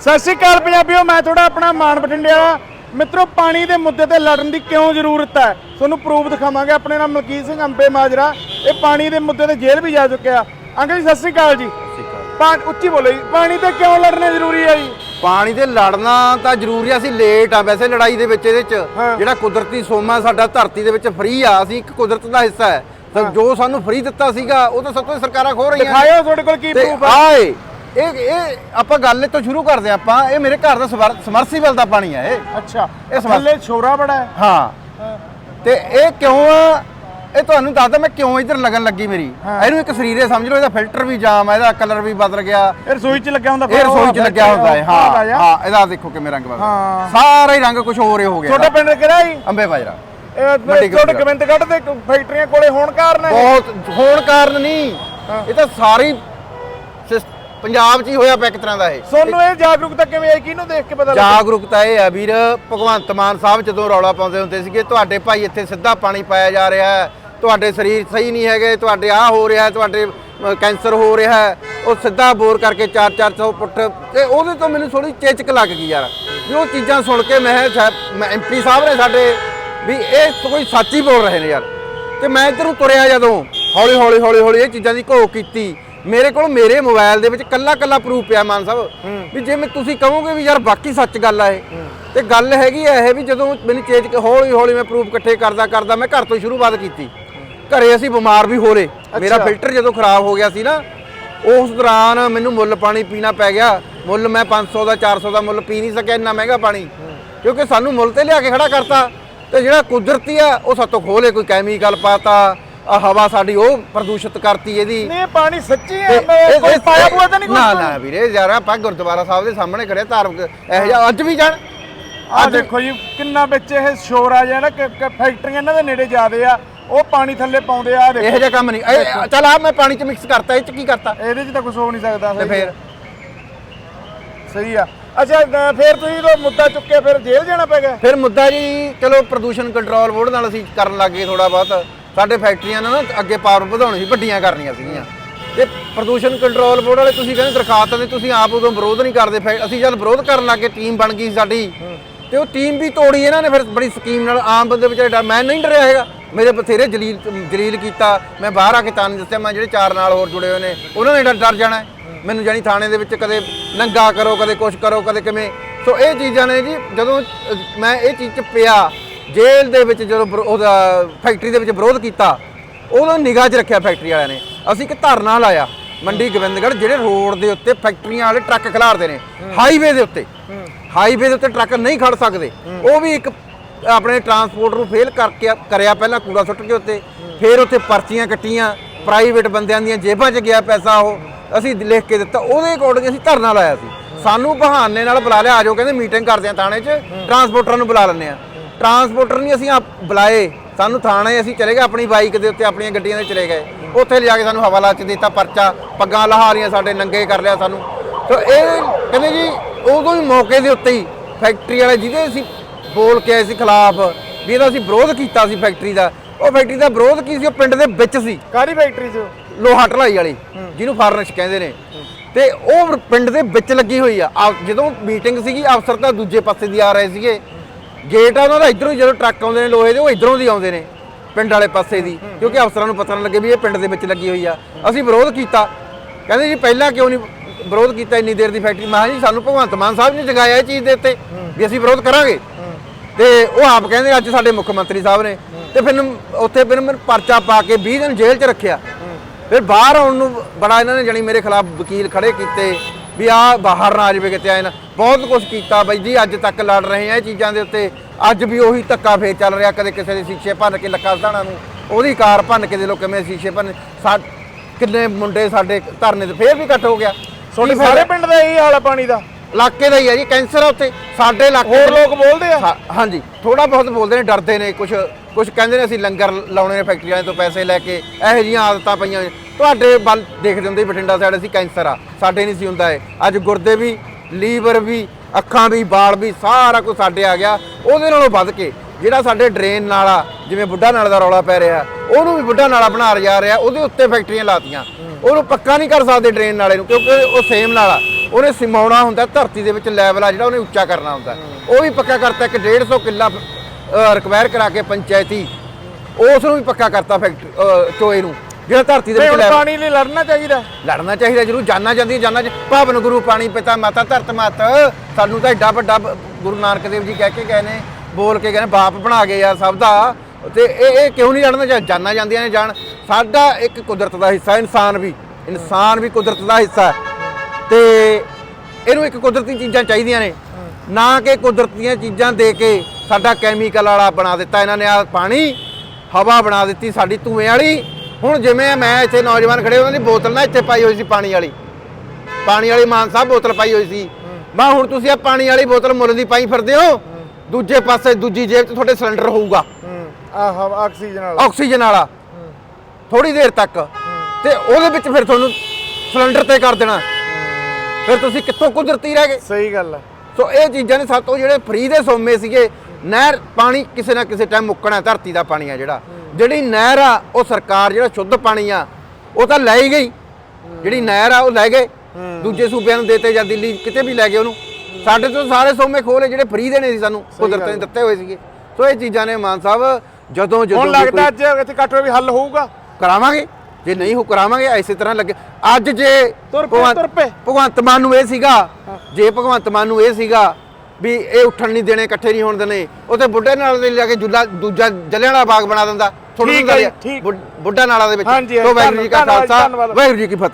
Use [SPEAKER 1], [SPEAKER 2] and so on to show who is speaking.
[SPEAKER 1] ਸਤਿ ਸ਼੍ਰੀ ਅਕਾਲ ਪੰਜਾਬੀਓ ਮੈਂ ਤੁਹਾਡਾ ਆਪਣਾ ਮਾਨ ਬਠਿੰਡੇ ਵਾਲਾ। ਮਿੱਤਰੋ ਪਾਣੀ ਦੇ ਮੁੱਦੇ ਤੇ ਲੜਨ ਦੀ ਕਿਉਂ ਜ਼ਰੂਰਤ ਹੈ? ਤੁਹਾਨੂੰ ਪ੍ਰੂਫ ਦਿਖਾਵਾਂਗੇ। ਆਪਣੇ ਨਾਲ ਮਲਕੀਤ ਸਿੰਘ ਅੰਬੇ ਮਾਜਰਾ ਇਹ ਪਾਣੀ ਦੇ ਮੁੱਦੇ ਤੇ ਜੇਲ੍ਹ ਵੀ ਜਾ ਚੁੱਕਿਆ। ਅੰਕਲ ਜੀ ਸਤਿ ਸ਼੍ਰੀ ਅਕਾਲ ਜੀ। ਪਾ ਉੱਚੀ ਬੋਲੋ ਜੀ। ਪਾਣੀ ਤੇ ਕਿਉਂ ਲੜਨਾ ਜ਼ਰੂਰੀ ਹੈ ਜੀ?
[SPEAKER 2] ਪਾਣੀ ਤੇ ਲੜਨਾ ਤਾਂ ਜ਼ਰੂਰੀ ਆ। ਅਸੀਂ ਲੇਟ ਆ ਵੈਸੇ ਲੜਾਈ ਦੇ ਵਿੱਚ ਇਹਦੇ ਚ। ਜਿਹੜਾ ਕੁਦਰਤੀ ਸੋਮਾ ਸਾਡਾ ਧਰਤੀ ਦੇ ਵਿੱਚ ਫ੍ਰੀ ਆ ਅਸੀਂ ਇੱਕ ਕੁਦਰਤ ਦਾ ਹਿੱਸਾ ਹੈ। ਤਾਂ ਜੋ ਸਾਨੂੰ ਫ੍ਰੀ ਦਿੱਤਾ ਸੀਗਾ ਉਹ ਤਾਂ ਸਭ ਤੋਂ ਸਰਕਾਰਾਂ ਖੋ ਰਹੀਆਂ।
[SPEAKER 1] ਦਿਖਾਇਓ ਤੁਹਾਡੇ ਕੋਲ ਕੀ ਪ੍ਰੂਫ ਹੈ।
[SPEAKER 2] ਆਏ। ਇਹ ਇਹ ਆਪਾਂ ਗੱਲ ਤੋਂ ਸ਼ੁਰੂ ਕਰਦੇ ਹਾਂ ਆਪਾਂ। ਇਹ ਮੇਰੇ ਘਰ ਦਾ ਸਮਰਸੀਬਲ ਦਾ ਪਾਣੀ ਆ ਇਹ।
[SPEAKER 1] ਅੱਛਾ
[SPEAKER 2] ਇਹ
[SPEAKER 1] ਥੱਲੇ ਛੋਰਾ ਬੜਾ ਹੈ।
[SPEAKER 2] ਹਾਂ। ਤੇ ਇਹ ਕਿਉਂ ਆ? ਇਹ ਤੁਹਾਨੂੰ ਦੱਸਦਾ ਮੈਂ ਕਿਉਂ ਇੱਧਰ ਲੱਗਣ ਲੱਗੀ ਮੇਰੀ।
[SPEAKER 1] ਹਾਂ।
[SPEAKER 2] ਇਹਨੂੰ ਇੱਕ ਸਰੀਰੇ ਸਮਝ ਲਓ ਇਹਦਾ ਫਿਲਟਰ ਵੀ ਜਾਮ ਆ ਇਹਦਾ ਕਲਰ ਵੀ ਬਦਲ ਗਿਆ।
[SPEAKER 1] ਇਹ ਰਸੋਈ 'ਚ ਲੱਗਿਆ ਹੁੰਦਾ
[SPEAKER 2] ਇਹ ਰਸੋਈ 'ਚ ਲੱਗਿਆ ਹੁੰਦਾ ਹੈ ਹਾਂ
[SPEAKER 1] ਹਾਂ
[SPEAKER 2] ਹਾਂ ਇਹਦਾ ਦੇਖੋ ਕਿਵੇਂ ਰੰਗ ਬਦਲ
[SPEAKER 1] ਹਾਂ।
[SPEAKER 2] ਸਾਰਾ ਹੀ ਰੰਗ ਕੁਝ ਹੋਰ ਹੀ ਹੋ ਗਿਆ।
[SPEAKER 1] ਤੁਹਾਡੇ ਪਿੰਡ ਕਿਹੜਾ ਜੀ?
[SPEAKER 2] ਅੰਬੇ ਬਾਜਰਾ।
[SPEAKER 1] ਤੁਹਾਡੇ
[SPEAKER 2] ਗੱਲ।
[SPEAKER 1] ਗਵਿੰਦਗੜ੍ਹ ਦੇ ਫੈਕਟਰੀਆਂ ਕੋਲੇ ਹੋਣ ਕਾਰਨ ਹੈ
[SPEAKER 2] ਬਹੁਤ ਹੋਣ ਕਾਰਨ ਨਹੀਂ।
[SPEAKER 1] ਹਾਂ।
[SPEAKER 2] ਇਹ ਤਾਂ ਸਾਰੀ ਪੰਜਾਬ 'ਚ ਹੀ ਹੋਇਆ ਪਿਆ ਇੱਕ ਤਰ੍ਹਾਂ ਦਾ ਇਹ।
[SPEAKER 1] ਸੋਨੂੰ ਇਹ ਜਾਗਰੂਕਤਾ ਕਿਵੇਂ ਆਈ? ਕਿਹਨੂੰ ਦੇਖ ਕੇ ਪਤਾ ਲੱਗਾ?
[SPEAKER 2] ਜਾਗਰੂਕਤਾ ਇਹ ਆ ਵੀਰ ਭਗਵੰਤ ਮਾਨ ਸਾਹਿਬ ਜਦੋਂ ਰੌਲਾ ਪਾਉਂਦੇ ਹੁੰਦੇ ਸੀਗੇ ਤੁਹਾਡੇ ਭਾਈ ਇੱਥੇ ਸਿੱਧਾ ਪਾਣੀ ਪਾਇਆ ਜਾ ਰਿਹਾ ਹੈ ਤੁਹਾਡੇ ਸਰੀਰ ਸਹੀ ਨਹੀਂ ਹੈਗੇ ਤੁਹਾਡੇ ਆ ਹੋ ਰਿਹਾ ਹੈ, ਤੁਹਾਡੇ ਅ, ਕੈਂਸਰ ਹੋ ਰਿਹਾ ਹੈ ਉਹ ਸਿੱਧਾ ਬੋਰ ਕਰਕੇ 4-400 ਫੁੱਟ ਤੇ ਉਹਦੇ ਤੋਂ ਮੈਨੂੰ ਥੋੜੀ ਚੇਚਕ ਲੱਗ ਗਈ ਯਾਰ। ਵੀ ਉਹ ਚੀਜ਼ਾਂ ਸੁਣ ਕੇ ਮੈਂ ਐਮਪੀ ਸਾਹਿਬ ਨੇ ਸਾਡੇ ਵੀ ਇਹ ਕੋਈ ਸੱਚ ਹੀ ਬੋਲ ਰਹੇ ਨੇ ਯਾਰ। ਤੇ ਮੈਂ ਇੱਧਰ ਤੁਰਿਆ ਜਦੋਂ ਹੌਲੀ ਹੌਲੀ ਹੌਲੀ ਹੌਲੀ ਇਹ ਚੀਜ਼ਾਂ ਦੀ ਘੋਖ ਕੀਤੀ ਮੇਰੇ ਕੋਲ ਮੇਰੇ ਮੋਬਾਈਲ ਦੇ ਵਿੱਚ ਕੱਲਾ ਕੱਲਾ ਪ੍ਰੂਫ ਪਿਆ ਮਾਨ ਸਾਹਿਬ ਵੀ ਜੇ ਮੈਂ ਤੁਸੀਂ ਕਹੋਗੇ ਵੀ ਯਾਰ ਬਾਕੀ ਸੱਚ ਗੱਲ ਆ ਇਹ ਤੇ ਗੱਲ ਹੈਗੀ ਆ ਇਹ ਵੀ ਜਦੋਂ ਮੈਨੂੰ ਚੇਂਜ ਹੌਲੀ ਹੌਲੀ ਮੈਂ ਪ੍ਰੂਫ ਇਕੱਠੇ ਕਰਦਾ ਕਰਦਾ ਮੈਂ ਘਰ ਤੋਂ ਸ਼ੁਰੂਆਤ ਕੀਤੀ। ਘਰੇ ਅਸੀਂ ਬਿਮਾਰ ਵੀ ਹੋ ਲਏ ਮੇਰਾ। ਫਿਲਟਰ ਜਦੋਂ ਖਰਾਬ ਹੋ ਗਿਆ ਸੀ ਨਾ ਉਸ ਦੌਰਾਨ ਮੈਨੂੰ ਮੁੱਲ ਪਾਣੀ ਪੀਣਾ ਪੈ ਗਿਆ। ਮੁੱਲ ਮੈਂ 500 ਦਾ 400 ਦਾ ਮੁੱਲ ਪੀ ਨਹੀਂ ਸਕਿਆ ਇੰਨਾ ਮਹਿੰਗਾ ਪਾਣੀ। ਕਿਉਂਕਿ ਸਾਨੂੰ ਮੁੱਲ ਤੇ ਲਿਆ ਕੇ ਖੜਾ ਕਰਤਾ। ਤੇ ਜਿਹੜਾ ਕੁਦਰਤੀ ਆ ਉਹ ਸਾਤੋਂ ਖੋਲੇ ਕੋਈ ਕੈਮੀਕਲ ਪਾਤਾ ਆ ਹਵਾ ਸਾਡੀ ਉਹ ਪ੍ਰਦੂਸ਼ਿਤ ਕਰਤੀ ਇਹਦੀ।
[SPEAKER 1] ਨਹੀਂ ਪਾਣੀ ਸੱਚੀ ਹੈ ਮੈਂ ਕੋਈ ਪਾਇਆ ਪੂਆ ਤਾਂ ਨਹੀਂ
[SPEAKER 2] ਨਾ ਨਾ ਵੀਰੇ ਯਾਰ ਆਪਾਂ ਗੁਰਦੁਆਰਾ ਸਾਹਿਬ ਦੇ ਸਾਹਮਣੇ ਖੜੇ ਧਾਰਮਿਕ ਇਹੋ ਜਿਹਾ ਅੱਜ ਵੀ ਜਾਣ।
[SPEAKER 1] ਆ ਦੇਖੋ ਜੀ ਕਿੰਨਾ ਵਿੱਚ ਇਹ ਸ਼ੋਰ ਆ ਜਿਹੜਾ ਕਿ ਫੈਕਟਰੀਆਂ ਇਹਨਾਂ ਦੇ ਨੇੜੇ ਜ਼ਿਆਦੇ ਆ ਉਹ ਪਾਣੀ ਥੱਲੇ ਪਾਉਂਦੇ ਆ ਆਹ ਦੇਖੋ।
[SPEAKER 2] ਇਹੋ ਜਿਹਾ ਕੰਮ ਨਹੀਂ ਇਹ- ਚੱਲ ਆ ਮੈਂ ਪਾਣੀ ਚ ਮਿਕਸ ਕਰਤਾ ਇਹ ਚ ਕੀ ਕਰਤਾ?
[SPEAKER 1] ਇਹਦੇ 'ਚ ਤਾਂ ਕੁਝ ਹੋ ਨਹੀਂ ਸਕਦਾ
[SPEAKER 2] ਤੇ ਫੇਰ।
[SPEAKER 1] ਸਹੀ ਆ। ਅੱਛਾ ਫਿਰ ਤੁਸੀਂ ਜਦੋਂ ਮੁੱਦਾ ਚੁੱਕਿਆ ਫਿਰ ਜੇਲ੍ਹ ਜਾਣਾ ਪੈ ਗਿਆ?
[SPEAKER 2] ਫਿਰ ਮੁੱਦਾ ਜੀ ਚਲੋ ਪ੍ਰਦੂਸ਼ਣ ਕੰਟਰੋਲ ਬੋਰਡ ਨਾਲ ਅਸੀਂ ਕਰਨ ਲੱਗੇ ਥੋੜਾ ਬਹੁਤ। ਸਾਡੇ ਫੈਕਟਰੀਆਂ ਨੇ ਨਾ ਅੱਗੇ ਪਾਵਰ ਵਧਾਉਣੀ ਸੀ ਵੱਡੀਆਂ ਕਰਨੀਆਂ ਸੀਗੀਆਂ। ਤੇ ਪ੍ਰਦੂਸ਼ਣ ਕੰਟਰੋਲ ਬੋਰਡ ਵਾਲੇ ਤੁਸੀਂ ਕਹਿੰਦੇ ਦਰਖਾਸਤਾਂ ਦੇ ਤੁਸੀਂ ਆਪ ਉਦੋਂ ਵਿਰੋਧ ਨਹੀਂ ਕਰਦੇ ਫੈ- ਅਸੀਂ ਜਦ ਵਿਰੋਧ ਕਰਨ ਲੱਗੇ ਟੀਮ ਬਣ ਗਈ ਸਾਡੀ। ਤੇ ਉਹ ਟੀਮ ਵੀ ਤੋੜੀ ਇਹਨਾਂ ਨੇ ਫਿਰ ਬੜੀ ਸਕੀਮ ਨਾਲ ਆਮ ਬੰਦੇ ਵਿਚਾਰੇ ਡਰ ਮੈਂ ਨਹੀਂ ਡਰਿਆ ਹੈਗਾ। ਮੇਰੇ ਬਥੇਰੇ ਜਲੀਲ ਜਲੀਲ ਕੀਤਾ ਮੈਂ ਬਾਹਰ ਆ ਕੇ ਤਾਂ ਨਹੀਂ ਦੱਸਿਆ ਮੈਂ ਜਿਹੜੇ ਚਾਰ ਨਾਲ ਹੋਰ ਜੁੜੇ ਹੋਏ ਨੇ ਉਹਨਾਂ ਨੇ ਡਰ ਡਰ ਜਾਣਾ ਹੈ। ਮੈਨੂੰ ਜਾਨੀ ਥਾਣੇ ਦੇ ਵਿੱਚ ਕਦੇ ਨੰਗਾ ਕਰੋ ਕਦੇ ਕੁਛ ਕਰੋ ਕਦੇ ਕਿਵੇਂ। ਸੋ ਇਹ ਚੀਜ਼ਾਂ ਨੇ ਜੀ ਜਦੋਂ ਮੈਂ ਇਹ ਚੀਜ਼ 'ਚ ਪਿਆ ਜੇਲ੍ਹ ਦੇ ਵਿੱਚ ਜਦੋਂ ਉਹਦਾ ਫੈਕਟਰੀ ਦੇ ਵਿੱਚ ਵਿਰੋਧ ਕੀਤਾ ਉਦੋਂ ਨਿਗਾਹ 'ਚ ਰੱਖਿਆ ਫੈਕਟਰੀ ਵਾਲਿਆਂ ਨੇ। ਅਸੀਂ ਇੱਕ ਧਰਨਾ ਲਾਇਆ ਮੰਡੀ ਗੋਬਿੰਦਗੜ੍ਹ ਜਿਹੜੇ ਰੋਡ ਦੇ ਉੱਤੇ ਫੈਕਟਰੀਆਂ ਵਾਲੇ ਟਰੱਕ ਖਿਲਾਰਦੇ ਨੇ ਹਾਈਵੇ ਦੇ ਉੱਤੇ। ਹਾਈਵੇ ਦੇ ਉੱਤੇ ਟਰੱਕ ਨਹੀਂ ਖੜ ਸਕਦੇ। ਉਹ ਵੀ ਇੱਕ ਆਪਣੇ ਟਰਾਂਸਪੋਰਟ ਨੂੰ ਫੇਲ ਕਰਕੇ ਕਰਿਆ ਪਹਿਲਾਂ ਕੂੜਾ ਸੁੱਟ ਕੇ ਉੱਤੇ। ਫਿਰ ਉੱਥੇ ਪਰਚੀਆਂ ਕੱਟੀਆਂ ਪ੍ਰਾਈਵੇਟ ਬੰਦਿਆਂ ਦੀਆਂ ਜੇਬਾਂ 'ਚ ਗਿਆ ਪੈਸਾ ਉਹ। ਅਸੀਂ ਲਿਖ ਕੇ ਦਿੱਤਾ ਉਹਦੇ ਅਕੋਰਡਿੰਗ ਅਸੀਂ ਧਰਨਾ ਲਾਇਆ ਸੀ। ਸਾਨੂੰ ਬਹਾਨੇ ਨਾਲ ਬੁਲਾ ਲਿਆ ਆਜੋ ਕਹਿੰਦੇ ਮੀਟਿੰਗ ਕਰਦੇ ਆ ਥਾਣੇ 'ਚ। ਟਰਾਂਸਪੋਰਟਰਾਂ ਨੂੰ ਬੁਲਾ ਲੈਂਦੇ ਆ। ਟਰਾਂਸਪੋਰਟਰ ਨਹੀਂ ਅਸੀਂ ਆਪ ਬੁਲਾਏ। ਸਾਨੂੰ ਥਾਣੇ ਅਸੀਂ ਚਲੇ ਗਏ ਆਪਣੀ ਬਾਈਕ ਦੇ ਉੱਤੇ ਆਪਣੀਆਂ ਗੱਡੀਆਂ ਦੇ ਚਲੇ ਗਏ। ਉੱਥੇ ਲਿਜਾ ਕੇ ਸਾਨੂੰ ਹਵਾਲਾ 'ਚ ਦਿੱਤਾ ਪਰਚਾ ਪੱਗਾਂ ਲਹਾਰੀਆਂ ਸਾਡੇ ਨੰਗੇ ਕਰ ਲਿਆ ਸਾਨੂੰ। ਸੋ ਇਹ ਕਹਿੰਦੇ ਜੀ ਉਦੋਂ ਹੀ ਮੌਕੇ ਦੇ ਉੱਤੇ ਹੀ ਫੈਕਟਰੀ ਵਾਲੇ ਜਿਹਦੇ ਅਸੀਂ ਬੋਲ ਕੇ ਆਏ ਸੀ ਖਿਲਾਫ ਵੀ ਇਹਦਾ ਅਸੀਂ ਵਿਰੋਧ ਕੀਤਾ ਸੀ ਫੈਕਟਰੀ ਦਾ। ਉਹ ਫੈਕਟਰੀ ਦਾ ਵਿਰੋਧ ਕੀ ਸੀ? ਉਹ ਪਿੰਡ ਦੇ ਵਿੱਚ ਸੀ।
[SPEAKER 1] ਕਾਹਦੀ ਫੈਕਟਰੀ 'ਚ
[SPEAKER 2] ਲੋਹਾ ਢਲਾਈ ਵਾਲੀ ਜਿਹਨੂੰ ਫਾਰਨਿਸ਼ ਕਹਿੰਦੇ ਨੇ। ਤੇ ਉਹ ਪਿੰਡ ਦੇ ਵਿੱਚ ਲੱਗੀ ਹੋਈ ਆ। ਆ- ਜਦੋਂ ਮੀਟਿੰਗ ਸੀਗੀ ਅਫਸਰ ਤਾਂ ਦੂਜੇ ਪਾਸੇ ਦੀ ਆ ਰਹੇ ਸੀਗੇ। ਗੇਟ ਆ ਉਹਨਾਂ ਦਾ ਇਧਰੋਂ ਜਦੋਂ ਟਰੱਕ ਆਉਂਦੇ ਨੇ ਲੋਹੇ ਦੇ ਉਹ ਇਧਰੋਂ ਦੀ ਆਉਂਦੇ ਨੇ ਪਿੰਡ ਵਾਲੇ ਪਾਸੇ ਦੀ ਕਿਉਂਕਿ ਅਫਸਰਾਂ ਨੂੰ ਪਤਾ ਨਾ ਲੱਗੇ ਵੀ ਇਹ ਪਿੰਡ ਦੇ ਵਿੱਚ ਲੱਗੀ ਹੋਈ ਆ। ਅਸੀਂ ਵਿਰੋਧ ਕੀਤਾ। ਕਹਿੰਦੇ ਜੀ ਪਹਿਲਾਂ ਕਿਉਂ ਨਹੀਂ ਵਿਰੋਧ ਕੀਤਾ ਇੰਨੀ ਦੇਰ ਦੀ ਫੈਕਟਰੀ? ਮੈਂ ਜੀ ਸਾਨੂੰ ਭਗਵੰਤ ਮਾਨ ਸਾਹਿਬ ਨੇ ਜਗਾਇਆ ਇਹ ਚੀਜ਼ ਦੇ ਉੱਤੇ ਵੀ ਅਸੀਂ ਵਿਰੋਧ ਕਰਾਂਗੇ। ਤੇ ਉਹ ਆਪ ਕਹਿੰਦੇ ਅੱਜ ਸਾਡੇ ਮੁੱਖ ਮੰਤਰੀ ਸਾਹਿਬ ਨੇ। ਤੇ ਫਿਰ ਉੱਥੇ ਫਿਰ ਮੈਨੂੰ ਪਰਚਾ ਪਾ ਕੇ 20 ਦਿਨ ਜੇਲ੍ਹ 'ਚ ਰੱਖਿਆ। ਫਿਰ ਬਾਹਰ ਆਉਣ ਨੂੰ ਬੜਾ ਇਹਨਾਂ ਨੇ ਜਣੀ ਮੇਰੇ ਖਿਲਾਫ ਵਕੀਲ ਖੜੇ ਕੀਤੇ। ਵੀ ਆ ਬਾਹਰ ਨਾ ਆ ਜਾਵੇ ਕਿਤੇ ਆਏ ਨਾ ਬਹੁਤ ਕੁਝ ਕੀਤਾ ਬਾਈ ਜੀ ਅੱਜ ਤੱਕ ਲੜ ਰਹੇ ਆ ਇਹ ਚੀਜ਼ਾਂ ਦੇ ਉੱਤੇ। ਅੱਜ ਵੀ ਉਹੀ ਧੱਕਾ ਫੇਰ ਚੱਲ ਰਿਹਾ ਕਦੇ ਕਿਸੇ ਦੇ ਸ਼ੀਸ਼ੇ ਭੰਨ ਕੇ ਲੱਕਾ ਸਧਾਣਾ ਨੂੰ। ਉਹਦੀ ਕਾਰ ਭੰਨ ਕੇ ਦੇ ਲੋ ਕਿਵੇਂ ਸ਼ੀਸ਼ੇ ਭੰਨ। ਕਿੰਨੇ ਮੁੰਡੇ ਸਾਡੇ ਧਰਨੇ ਤੇ ਫੇਰ ਵੀ ਇਕੱਠ ਹੋ ਗਿਆ। ਕੀ
[SPEAKER 1] ਸਾਰੇ? ਪਿੰਡ ਦਾ ਇਹੀ ਹਾਲ ਆ ਪਾਣੀ ਦਾ?
[SPEAKER 2] ਇਲਾਕੇ ਦਾ ਹੀ ਹੈ ਜੀ ਕੈਂਸਰ ਆ ਉੱਥੇ। ਸਾਡੇ ਇਲਾਕੇ
[SPEAKER 1] ਹੋਰ ਲੋਕ ਬੋਲਦੇ ਆ?
[SPEAKER 2] ਹਾਂਜੀ। ਥੋੜਾ ਬਹੁਤ ਬੋਲਦੇ ਨੇ ਡਰਦੇ ਨੇ। ਕੁਝ ਕੁਝ ਕਹਿੰਦੇ ਨੇ ਅਸੀਂ ਲੰਗਰ ਲਾਉਣੇ ਨੇ ਫੈਕਟਰੀਆਂ ਤੋਂ ਪੈਸੇ ਲੈ ਕੇ। ਇਹੋ ਜਿਹੀਆਂ ਆਦਤਾਂ ਪਈਆਂ। ਤੁਹਾਡੇ ਵੱਲ ਦੇਖਦੇ ਹੁੰਦੇ ਬਠਿੰਡਾ ਸਾਈਡ ਅਸੀਂ ਕੈਂਸਰ ਆ, ਸਾਡੇ ਨਹੀਂ ਸੀ ਹੁੰਦਾ ਇਹ। ਅੱਜ ਗੁਰਦੇ ਵੀ ਲੀਵਰ ਵੀ, ਅੱਖਾਂ ਵੀ ਬਾਲ ਵੀ, ਸਾਰਾ ਕੁਝ ਸਾਡੇ ਆ ਗਿਆ। ਉਹਦੇ ਨਾਲੋਂ ਵੱਧ ਕੇ ਜਿਹੜਾ ਸਾਡੇ ਡਰੇਨ ਨਾਲਾ ਜਿਵੇਂ ਬੁੱਢਾ ਨਾਲੇ ਦਾ ਰੌਲਾ ਪੈ ਰਿਹਾ, ਉਹਨੂੰ ਵੀ ਬੁੱਢਾ ਨਾਲਾ ਬਣਾ ਜਾ ਰਿਹਾ, ਉਹਦੇ ਉੱਤੇ ਫੈਕਟਰੀਆਂ ਲਾਤੀਆਂ। ਉਹਨੂੰ ਪੱਕਾ ਨਹੀਂ ਕਰ ਸਕਦੇ ਡਰੇਨ ਨਾਲੇ ਨੂੰ, ਕਿਉਂਕਿ ਉਹ ਸੇਮ ਨਾਲਾ। ਉਹਨੇ ਸਿਮਾਉਣਾ ਹੁੰਦਾ, ਧਰਤੀ ਦੇ ਵਿੱਚ ਲੈਵਲ ਆ ਜਿਹੜਾ ਉਹਨੇ ਉੱਚਾ ਕਰਨਾ ਹੁੰਦਾ। ਉਹ ਵੀ ਪੱਕਾ ਕਰਤਾ, ਇੱਕ 150 ਕਿੱਲਾ ਰਿਕਵਾਇਰ ਕਰਾ ਕੇ ਪੰਚਾਇਤੀ। ਉਸ ਨੂੰ ਵੀ ਪੱਕਾ ਕਰਤਾ ਫੈਕਟਰੀ ਚੋਏ ਨੂੰ। ਜਿਹੜਾ ਧਰਤੀ ਦੇ ਵਿੱਚ ਲੈਵਲ
[SPEAKER 1] ਪਾਣੀ ਲਈ ਲੜਨਾ ਚਾਹੀਦਾ।
[SPEAKER 2] ਲੜਨਾ ਚਾਹੀਦਾ ਜਰੂਰ। ਜਾਨਣਾ ਜਾਂਦੀ ਜਾਨਣਾ ਭਾਵਨ ਗੁਰੂ ਪਾਣੀ ਪਿਤਾ ਮਾਤਾ ਧਰਤ ਮਤ। ਸਾਨੂੰ ਤਾਂ ਐਡਾ ਵੱਡਾ ਗੁਰੂ ਨਾਨਕ ਦੇਵ ਜੀ ਕਹਿ ਕੇ ਗਏ ਨੇ ਬੋਲ ਕੇ ਗਏ ਨੇ ਬਾਪ ਬਣਾ ਗਏ ਆ ਸਭ ਦਾ। ਤੇ ਇਹ ਇਹ ਕਿਉਂ ਨਹੀਂ ਲੜਨਾ ਚਾਹੀਦਾ? ਜਾਨਣਾ ਜਾਂਦੀਆਂ ਨੇ ਜਾਣ। ਸਾਡਾ ਇੱਕ ਕੁਦਰਤ ਦਾ ਹਿੱਸਾ ਇਨਸਾਨ ਵੀ। ਇਨਸਾਨ ਵੀ ਕੁਦਰਤ ਦਾ ਹਿੱਸਾ ਹੈ। ਤੇ ਇਹਨੂੰ ਇੱਕ ਕੁਦਰਤੀ ਚੀਜ਼ਾਂ ਚਾਹੀਦੀਆਂ ਨੇ। ਨਾ ਕਿ ਕੁਦਰਤੀਆਂ ਚੀਜ਼ਾਂ ਦੇ ਕੇ ਸਾਡਾ ਕੈਮੀਕਲ ਵਾਲਾ ਬਣਾ ਦਿੱਤਾ ਇਹਨਾਂ ਨੇ ਆ ਪਾਣੀ ਹਵਾ ਬਣਾ ਦਿੱਤੀ ਸਾਡੀ ਧੂਏ ਵਾਲੀ। ਹੁਣ ਜਿਵੇਂ ਮੈਂ ਇੱਥੇ ਨੌਜਵਾਨ ਖੜੇ ਉਹਨਾਂ ਦੀ ਬੋਤਲ ਨਾ ਇੱਥੇ ਪਾਈ ਹੋਈ ਸੀ ਪਾਣੀ ਵਾਲੀ। ਪਾਣੀ ਵਾਲੀ ਮਾਨ ਸਾਹਿਬ ਬੋਤਲ ਪਾਈ ਹੋਈ ਸੀ। ਮੈਂ ਹੁਣ ਤੁਸੀਂ ਆ ਪਾਣੀ ਵਾਲੀ ਬੋਤਲ ਮੁੱਲ ਦੀ ਪਾਈ ਫਿਰਦੇ ਹੋ ਦੂਜੇ ਪਾਸੇ ਦੂਜੀ ਜੇਬ 'ਚ ਤੁਹਾਡੇ ਸਿਲੰਡਰ ਹੋਊਗਾ।
[SPEAKER 1] ਆਹ ਆਕਸੀਜਨ ਵਾਲਾ।
[SPEAKER 2] ਆਕਸੀਜਨ ਵਾਲਾ। ਥੋੜੀ ਦੇਰ ਤੱਕ। ਤੇ ਉਹਦੇ ਵਿੱਚ ਫਿਰ ਤੁਹਾਨੂੰ ਸਿਲੰਡਰ ਤੇ ਕਰ ਦੇਣਾ। ਫਿਰ ਤੁਸੀਂ ਕਿੱਥੋਂ ਕੁਦਰਤੀ ਰਹਿ ਗਏ?
[SPEAKER 1] ਸਹੀ ਗੱਲ ਹੈ
[SPEAKER 2] ਸੋ ਇਹ ਚੀਜ਼ਾਂ ਨੇ ਸਾਤੋਂ ਜਿਹੜੇ ਫ੍ਰੀ ਦੇ ਸੋਮੇ ਸੀਗੇ ਨਹਿਰ ਪਾਣੀ ਕਿਸੇ ਨਾ ਕਿਸੇ ਟਾਈਮ ਮੁੱਕਣਾ ਧਰਤੀ ਦਾ ਪਾਣੀ ਆ ਜਿਹੜਾ। ਜਿਹੜੀ ਨਹਿਰ ਆ ਉਹ ਸਰਕਾਰ ਜਿਹੜਾ ਸ਼ੁੱਧ ਪਾਣੀ ਆ ਉਹ ਤਾਂ ਲੈ ਹੀ ਗਈ। ਜਿਹੜੀ ਨਹਿਰ ਆ ਉਹ ਲੈ ਗਏ। ਦੂਜੇ ਸੂਬਿਆਂ ਨੂੰ ਦੇਤੇ ਜਾਂ ਦਿੱਲੀ ਕਿਤੇ ਵੀ ਲੈ ਗਏ ਉਹਨੂੰ। ਸਾਡੇ ਤੋਂ ਸਾਰੇ ਸੋਮੇ ਖੋਲੇ ਜਿਹੜੇ ਫ੍ਰੀ ਦੇ ਨੇ ਸੀ ਸਾਨੂੰ ਕੁਦਰਤ ਨੇ ਦਿੱਤੇ ਹੋਏ ਸੀਗੇ। ਸੋ ਇਹ ਚੀਜ਼ਾਂ ਨੇ ਮਾਨ ਸਾਹਿਬ ਜਦੋਂ ਜਦੋਂ
[SPEAKER 1] ਹੁਣ ਲੱਗਦਾ ਅੱਜ ਇੱਥੇ ਕੱਟਵੇ ਵੀ ਹੱਲ ਹੋਊਗਾ।
[SPEAKER 2] ਕਰਾਵਾਂਗੇ। ਜੇ ਨਹੀਂ ਹੋ ਕਰਾਵਾਂਗੇ ਐਸੇ ਤਰ੍ਹਾਂ ਲੱਗੇ। ਅੱਜ ਜੇ
[SPEAKER 1] ਤੁਰ ਪਏ।
[SPEAKER 2] ਭਗਵੰਤ ਮਾਨ ਨੂੰ ਇਹ ਸੀਗਾ ਜੇ ਭਗਵੰਤ ਮਾਨ ਨੂੰ ਇਹ ਸੀਗਾ ਵੀ ਇਹ ਉੱਠਣ ਨਹੀਂ ਦੇਣੇ ਇਕੱਠੇ ਨਹੀਂ ਹੋਣ ਦੇਣੇ ਉਥੇ ਬੁੱਢੇ ਨਾਲ ਦੇ ਲਿਆ ਕੇ ਜੁੱਲਾ ਦੂਜਾ ਜਲਿਆਂਵਾਲਾ ਬਾਗ ਬਣਾ ਦਿੰਦਾ ਥੋੜ੍ਹਾ
[SPEAKER 1] ਠੀਕ
[SPEAKER 2] ਹੁੰਦਾ
[SPEAKER 1] ਹੈ ਜੀ,
[SPEAKER 2] ਰਿਹਾ।
[SPEAKER 1] ਠੀਕ।
[SPEAKER 2] ਬੁੱਢ- ਨਾਲਾ ਦੇ ਵਿੱਚ ਸੋ ਵਾਹਿਗੁਰੂ ਜੀ ਕਾ ਖਾਲਸਾ। ਵਾਹਿਗੁਰੂ ਜੀ ਕੀ ਫਤਿਹ